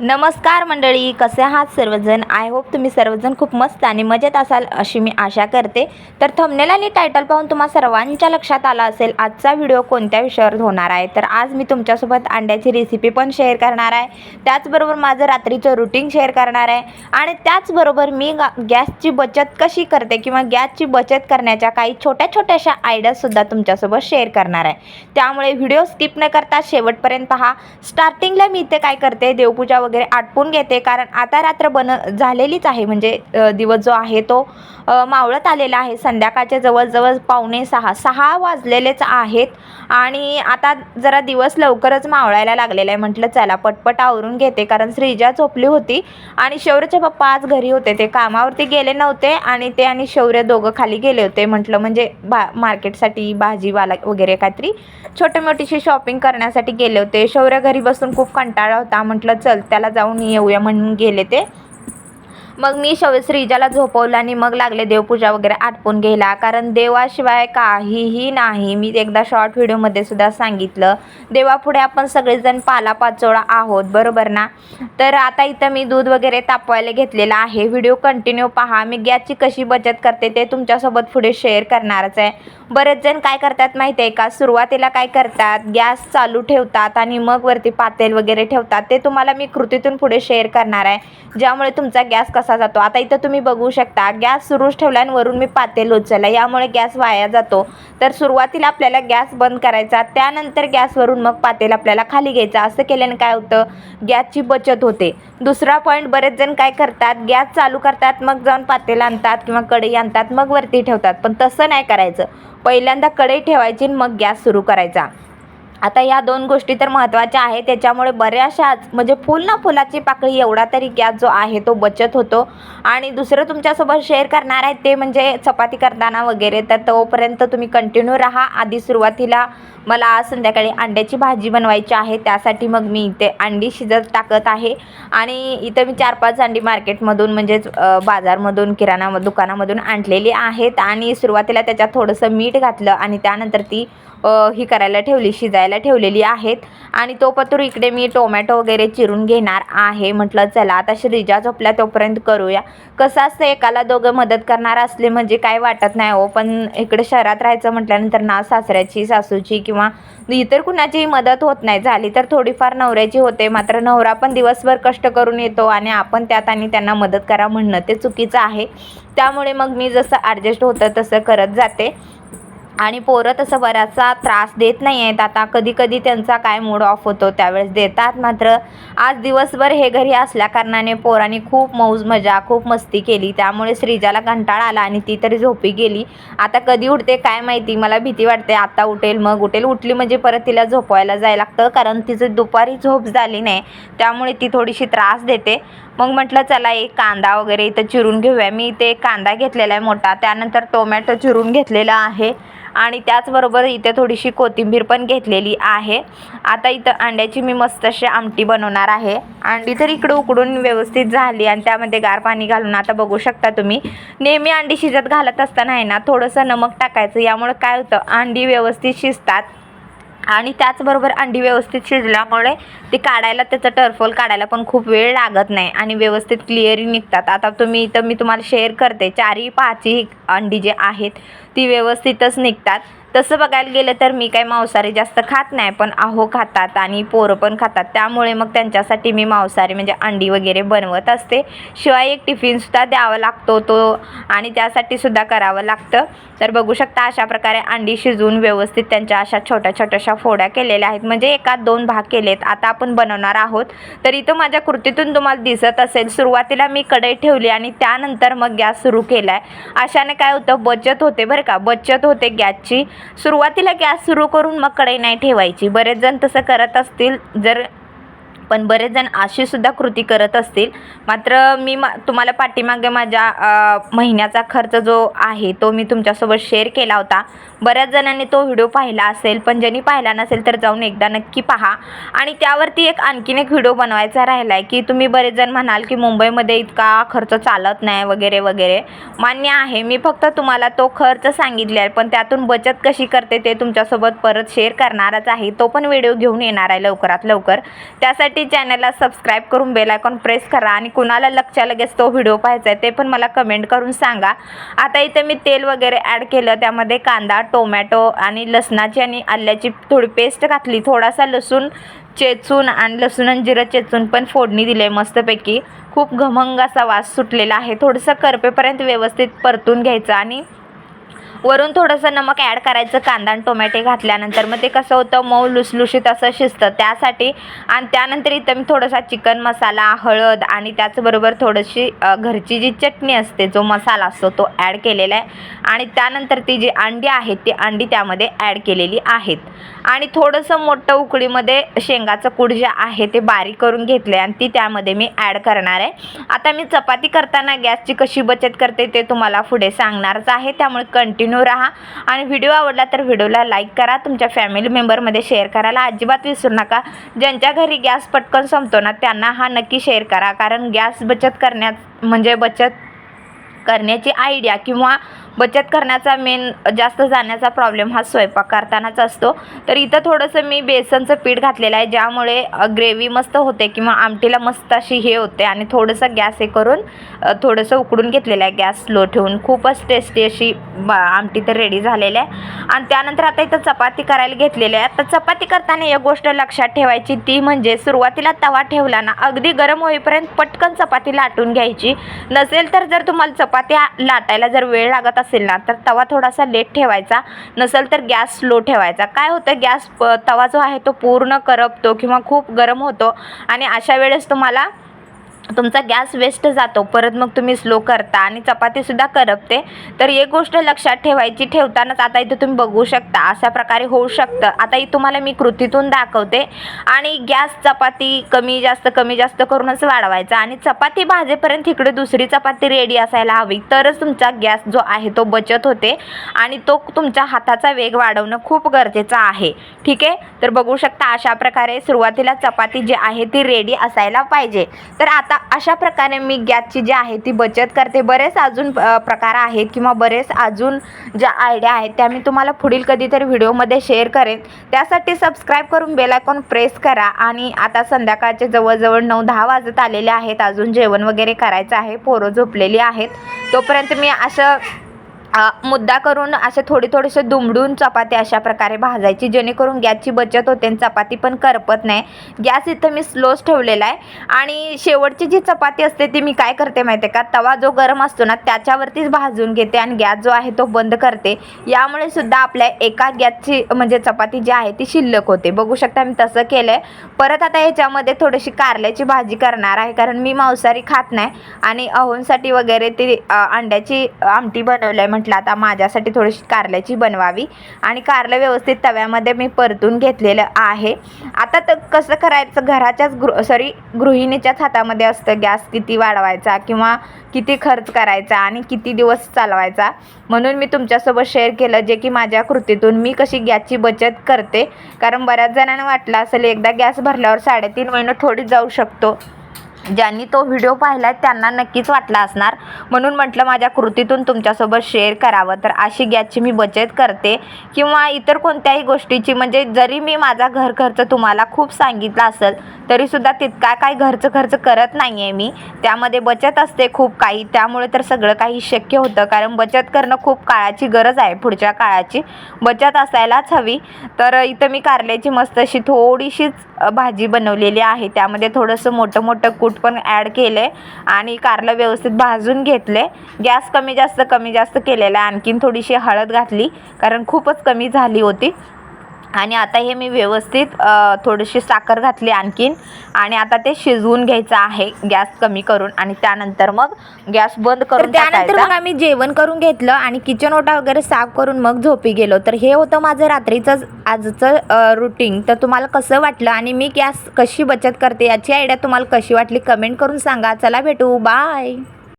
नमस्कार मंडळी कसे आहात सर्वजण? आय होप तुम्ही सर्वजण खूप मस्त आणि मजेत असाल अशी मी आशा करते. तर थंबनेल आणि टायटल पाहून तुम्हा सर्वांच्या लक्षात आला असेल आजचा व्हिडिओ कोणत्या विषयावर होणार आहे? तर आज मी तुमच्यासोबत अंड्याची रेसिपी पण शेअर करणार आहे. त्याचबरोबर माझं रात्रीचं रुटीन शेअर करणार आहे. आणि त्याचबरोबर मी गा गॅसची बचत कशी करते किंवा गॅसची बचत करण्याच्या काही छोट्या छोट्याशा आयडियासुद्धा तुमच्यासोबत शेअर करणार आहे. त्यामुळे व्हिडिओ स्किप न करता शेवटपर्यंत पहा. स्टार्टिंगला मी इथे काय करते? देवपूजा वगैरे आटपून घेते. कारण आता रात्र बन झालेलीच आहे. म्हणजे दिवस जो आहे तो मावळत आलेला आहे. संध्याकाळच्या जवळजवळ पावणे सहा सहा वाजलेलेच आहेत. आणि आता जरा दिवस लवकरच मावळायला लागलेला आहे. म्हटलं चला पटपट आवरून घेते. कारण श्रीजा झोपली होती आणि शौर्यचे पप्पा आज घरी होते. ते कामावरती गेले नव्हते आणि ते आणि शौर्य दोघं खाली गेले होते. म्हटलं म्हणजे बा मार्केटसाठी भाजीवाला वगैरे काहीतरी छोटी मोठीशी शॉपिंग करण्यासाठी गेले होते. शौर्य घरी बसून खूप कंटाळा होता. म्हटलं चल त्याला जाऊन येऊया म्हणून गेले ते. मग मी शव श्रीजाला झोपवलं आणि मग लागले देवपूजा वगैरे आटपून घ्यायला. कारण देवाशिवाय काहीही नाही. मी एकदा शॉर्ट व्हिडिओमध्ये सुद्धा सांगितलं. देवापुढे आपण सगळेजण पालापाचोळा आहोत. बरोबर ना? तर आता इथं मी दूध वगैरे तापवायला घेतलेलं आहे. व्हिडिओ कंटिन्यू पहा. मी गॅसची कशी बचत करते ते तुमच्यासोबत पुढे शेअर करणारच आहे. बरेच जण काय करतात माहिती आहे का? सुरुवातीला काय करतात? गॅस चालू ठेवतात आणि मग वरती पातेल वगैरे ठेवतात. ते तुम्हाला मी कृतीतून पुढे शेअर करणार आहे. ज्यामुळे तुमचा गॅस कसा जातो? आता इथं तुम्ही बघू शकता गॅस सुरूच ठेवला आणि वरून मी पातेल उचलला यामुळे गॅस वाया जातो. तर सुरुवातीला आपल्याला गॅस बंद करायचा त्यानंतर गॅसवरून मग पातेल आपल्याला खाली घ्यायचा. असं केल्याने काय होतं? गॅसची बचत होते. दुसरा पॉईंट बरेच जण काय करतात? गॅस चालू करतात मग जाऊन पातेल आणतात किंवा कढई आणतात मग वरती ठेवतात. पण तसं नाही करायचं. पहिल्यांदा कढई ठेवायची आणि मग गॅस सुरू करायचा. आता या दोन गोष्टी तर महत्त्वाच्या आहेत. त्याच्यामुळे बऱ्याचशाच म्हणजे फुल ना फुलाची पाकळी एवढा तरी गॅस जो आहे तो बचत होतो. आणि दुसरं तुमच्यासोबत शेअर करणार आहे ते म्हणजे चपाती करताना वगैरे. तर तोपर्यंत तुम्ही कंटिन्यू राहा. आधी सुरुवातीला मला आज संध्याकाळी अंड्याची भाजी बनवायची आहे. त्यासाठी मग मी इथे अंडी शिजत टाकत आहे. आणि इथं मी चार पाच अंडी मार्केटमधून म्हणजेच बाजारमधून किराणा दुकानामधून आणलेली आहेत. आणि सुरुवातीला त्याच्यात थोडंसं मीठ घातलं आणि त्यानंतर ती ही करायला ठेवली शिजायला ठेवलेली आहेत. आणि तो पत्र इकडे मी टोमॅटो वगैरे चिरून घेणार आहे. म्हटलं चला आता श्रीजा झोपल्या तोपर्यंत करूया. कसं असतं एकाला दोघं मदत करणार असले म्हणजे काय वाटत नाही हो. पण इकडे शहरात राहायचं म्हटल्यानंतर ना सासऱ्याची सासूची किंवा इतर कुणाचीही मदत होत नाही. झाली तर थोडीफार नवऱ्याची होते. मात्र नवरा पण दिवसभर कष्ट करून येतो आणि आपण त्यात आणि त्यांना मदत करा म्हणणं ते चुकीचं आहे. त्यामुळे मग मी जसं ॲडजस्ट होतं तसं करत जाते. आणि पोरं तसं बराचसा त्रास देत नाही आहेत आता कधी कधी त्यांचा काय मूड ऑफ होतो त्यावेळेस देतात. मात्र आज दिवसभर हे घरी असल्या कारणाने पोरांनी खूप मौज मजा खूप मस्ती केली. त्यामुळे श्रीजाला कंटाळा आला आणि ती तरी झोपी गेली. आता कधी उठते काय माहिती? मला भीती वाटते. आता उठेल मग उठेल. उठली म्हणजे परत तिला झोपवायला जायला लागतं कारण तिचं दुपारी झोप झाली नाही. त्यामुळे ती थोडीशी त्रास देते. मग म्हटलं चला एक कांदा वगैरे इथं चिरून घेऊया. मी इथे कांदा घेतलेला आहे मोठा. त्यानंतर टोमॅटो चिरून घेतलेला आहे. आणि त्याचबरोबर इथे थोडीशी कोथिंबीर पण घेतलेली आहे. आता इथं अंड्याची मी मस्त अशी आमटी बनवणार आहे. अंडी तर इकडं उकडून व्यवस्थित झाली आणि त्यामध्ये गार पाणी घालून आता बघू शकता तुम्ही. नेहमी अंडी शिजत घालत असताना आहे ना थोडंसं नमक टाकायचं. यामुळे काय होतं अंडी व्यवस्थित शिजतात. आणि त्याचबरोबर अंडी व्यवस्थित शिजल्यामुळे ते काढायला त्याचं टर्फोल काढायला पण खूप वेळ लागत नाही आणि व्यवस्थित क्लिअरी निघतात. आता तुम्ही इथं मी तुम्हाला शेअर करते चारही पाचही अंडी जे आहेत ती व्यवस्थितच निघतात. तसं बघायला गेलं तर मी काही मांसाहारी जास्त खात नाही पण अहो खातात आणि पोरं पण खातात. त्यामुळे मग त्यांच्यासाठी मी मांसाहारी म्हणजे अंडी वगैरे बनवत असते. शिवाय एक टिफिनसुद्धा द्यावा लागतो तो आणि त्यासाठी सुद्धा करावं लागतं. तर बघू शकता अशा प्रकारे अंडी शिजवून व्यवस्थित त्यांच्या अशा छोट्या छोट्याशा फोड्या केलेल्या आहेत. म्हणजे एकात दोन भाग केलेत. आता आपण बनवणार आहोत. तर इथं माझ्या कृतीतून तुम्हाला दिसत असेल सुरुवातीला मी कढई ठेवली आणि त्यानंतर मग गॅस सुरू केला आहे अशाने काय होतं? बचत होते बरं का? बचत होते गॅसची. सुरुवातीला गॅस सुरू करून मग कढई नाही ठेवायची. बरेच जण तसं करत असतील जर पण बरेच जण अशीसुद्धा कृती करत असतील. मात्र मी मा तुम्हाला पाठीमागे माझ्या महिन्याचा खर्च जो आहे तो मी तुमच्यासोबत शेअर केला होता. बऱ्याच जणांनी तो व्हिडिओ पाहिला असेल पण ज्यांनी पाहिला नसेल तर जाऊन एकदा नक्की पहा. आणि त्यावरती एक आणखीन एक व्हिडिओ बनवायचा राहिला आहे की तुम्ही बरेच जण म्हणाल की मुंबईमध्ये इतका खर्च चालत नाही वगैरे वगैरे. मान्य आहे मी फक्त तुम्हाला तो खर्च सांगितले आहे पण त्यातून बचत कशी करते ते तुमच्यासोबत परत शेअर करणारच आहे. तो पण व्हिडिओ घेऊन येणार आहे लवकरात लवकर. त्यासाठी त्यासाठी चॅनलला सबस्क्राईब करून बेल आयकॉन प्रेस करा आणि कुणाला लक्ष लगेच तो व्हिडिओ पाहायचा आहे ते पण मला कमेंट करून सांगा. आता इथे मी तेल वगैरे ॲड केलं त्यामध्ये कांदा टोमॅटो आणि लसणाची आणि आल्याची थोडी पेस्ट घातली. थोडासा लसूण चेचून आणि लसूण आणि जिरं चेचून पण फोडणी दिली आहे मस्तपैकी. खूप घमंग असा वास सुटलेला आहे. थोडंसं करपेपर्यंत व्यवस्थित परतून घ्यायचं आणि वरून थोडंसं नमक ॲड करायचं कांदा आणि टोमॅटे घातल्यानंतर. मग ते कसं होतं? मऊ लुसलुशीत असं शिजतं. त्यासाठी आणि त्यानंतर इथं मी थोडासा चिकन मसाला हळद आणि त्याचबरोबर थोडीशी घरची जी चटणी असते जो मसाला असतो तो ॲड केलेला आहे. आणि त्यानंतर ती जी अंडी आहेत ती अंडी त्यामध्ये ॲड केलेली आहेत. आणि थोडंसं मोठं उकळीमध्ये शेंगाचं कूड जे आहे ते बारीक करून घेतलं आहे आणि ती त्यामध्ये मी ॲड करणार आहे. आता मी चपाती करताना गॅसची कशी बचत करते ते तुम्हाला पुढे सांगणारच आहे. त्यामुळे कंटिन्यू राहा. आणि व्हिडिओ आवडला तर व्हिडिओला लाईक करा. तुमच्या फॅमिली मेंबरमध्ये शेअर करायला अजिबात विसरू नका. ज्यांच्या घरी गॅस पटकन संपतो ना त्यांना हा नक्की शेअर करा. कारण गॅस बचत करण्यात म्हणजे बचत करण्याची आयडिया किंवा बचत करण्याचा मेन जास्त जाण्याचा प्रॉब्लेम हा स्वयंपाक करतानाच असतो. तर इथं थोडंसं मी बेसनचं पीठ घातलेलं आहे ज्यामुळे ग्रेव्ही मस्त होते किंवा आमटीला मस्त अशी हे होते आणि थोडंसं गॅस हे करून थोडंसं उकडून घेतलेलं आहे गॅस स्लो ठेवून. खूपच टेस्टी अशी बा आमटी तर रेडी झालेली आहे. आणि त्यानंतर आता इथं चपाती करायला घेतलेली आहे. तर चपाती करताना एक गोष्ट लक्षात ठेवायची ती म्हणजे सुरुवातीला तवा ठेवला ना अगदी गरम होईपर्यंत पटकन चपाती लाटून घ्यायची. नसेल तर जर तुम्हाला चपाती लाटायला जर वेळ लागत असेल ना तर तवा थोडासा लेट ठेवायचा. नसेल तर गॅस स्लो ठेवायचा. काय होतं गॅस तवा जो आहे तो पूर्ण करपतो किंवा खूप गरम होतो. आणि अशा वेळेस तुम्हाला तुमचा गॅस वेस्ट जातो परत मग तुम्ही स्लो करता आणि चपातीसुद्धा करपते. तर एक गोष्ट लक्षात ठेवायची ठेवतानाच आता इथं तुम्ही बघू शकता अशा प्रकारे होऊ शकतं. आता तुम्हाला मी कृतीतून दाखवते. आणि गॅस चपाती कमी जास्त कमी जास्त करूनच वाढवायचा आणि चपाती भाजेपर्यंत इकडे दुसरी चपाती रेडी असायला हवी. तरच तुमचा गॅस जो आहे तो बचत होते आणि तो तुमच्या हाताचा वेग वाढवणं खूप गरजेचं आहे. ठीक आहे? तर बघू शकता अशा प्रकारे सुरुवातीला चपाती जी आहे ती रेडी असायला पाहिजे. तर आता अशा प्रकारे मी गॅसची जी आहे ती बचत करते. बरेच अजून प्रकार आहेत किंवा बरेच अजून ज्या आयडिया आहेत त्या मी तुम्हाला पुढील कधीतरी व्हिडिओमध्ये शेअर करेन. त्यासाठी सबस्क्राईब करून बेलायकॉन प्रेस करा आणि आता संध्याकाळचे जवळजवळ नऊ दहा वाजत आलेले आहेत. अजून जेवण वगैरे करायचं आहे. पोरं झोपलेली आहेत. तोपर्यंत मी असं मुद्दा करून असे थोडे थोडेसे दुमडून चपाती अशा प्रकारे भाजायची जेणेकरून गॅसची बचत होते आणि चपाती पण करपत नाही. गॅस इथं मी स्लोच ठेवलेला आहे. आणि शेवटची जी चपाती असते ती मी काय करते माहिती आहे का? तवा जो गरम असतो ना त्याच्यावरतीच भाजून घेते आणि गॅस जो आहे तो बंद करते. यामुळे सुद्धा आपल्या एका गॅसची म्हणजे चपाती जी आहे ती शिल्लक होते. बघू शकता मी तसं केलं आहे परत आता ह्याच्यामध्ये थोडीशी कारल्याची भाजी करणार आहे कारण मी मांसाहारी खात नाही. आणि अहोंसाठी वगैरे ती अंड्याची आमटी बनवलं आहे म्हटलं आता माझ्यासाठी थोडीशी कारल्याची बनवावी. आणि कारलं व्यवस्थित तव्यामध्ये मी परतून घेतलेलं आहे. आता तर कसं करायचं? घराच्याच गृह सॉरी गृहिणीच्याच हातामध्ये असतं गॅस किती वाढवायचा किंवा किती खर्च करायचा आणि किती दिवस चालवायचा? म्हणून मी तुमच्यासोबत शेअर केलं जे की माझ्या कृतीतून मी कशी गॅसची बचत करते. कारण बऱ्याच जणांना वाटलं असेल एकदा गॅस भरल्यावर साडेतीन महिने थोडी जाऊ शकतो. ज्यांनी तो व्हिडिओ पाहिला आहे त्यांना नक्कीच वाटला असणार. म्हणून म्हटलं माझ्या कृतीतून तुमच्यासोबत शेअर करावं. तर अशी गॅसची मी बचत करते. किंवा इतर कोणत्याही गोष्टीची म्हणजे जरी मी माझा घर खर्च तुम्हाला खूप सांगितला असेल तरीसुद्धा तितका काय घरचं खर्च करत नाही आहे मी. त्यामध्ये बचत असते खूप काही. त्यामुळे तर सगळं काही शक्य होतं. कारण बचत करणं खूप काळाची गरज आहे पुढच्या काळाची. बचत असायलाच हवी. तर इथं मी कारल्याची मस्त अशी थोडीशीच भाजी बनवलेली आहे. त्यामध्ये थोडंसं मोठं मोठं कूट पण ॲड केलं आहे आणि कारलं व्यवस्थित भाजून घेतले. गॅस कमी जास्त कमी जास्त केलेला आहे. आणखीन थोडीशी हळद घातली. कारण खूपच कमी झाली होती. आणि आता हे मी व्यवस्थित थोडीशी साखर घातली आणखीन आणि आता ते शिजवून घ्यायचं आहे गॅस कमी करून आणि त्यानंतर मग गॅस बंद करून त्यानंतर. मग आम्ही जेवण करून घेतलं आणि किचन ओटा वगैरे साफ करून मग झोपी गेलो. तर हे होतं माझं रात्रीचं आजचं रुटीन तर तुम्हाला कसं वाटलं आणि मी गॅस कशी बचत करते याची आयडिया तुम्हाला कशी वाटली कमेंट करून सांगा. चला भेटू. बाय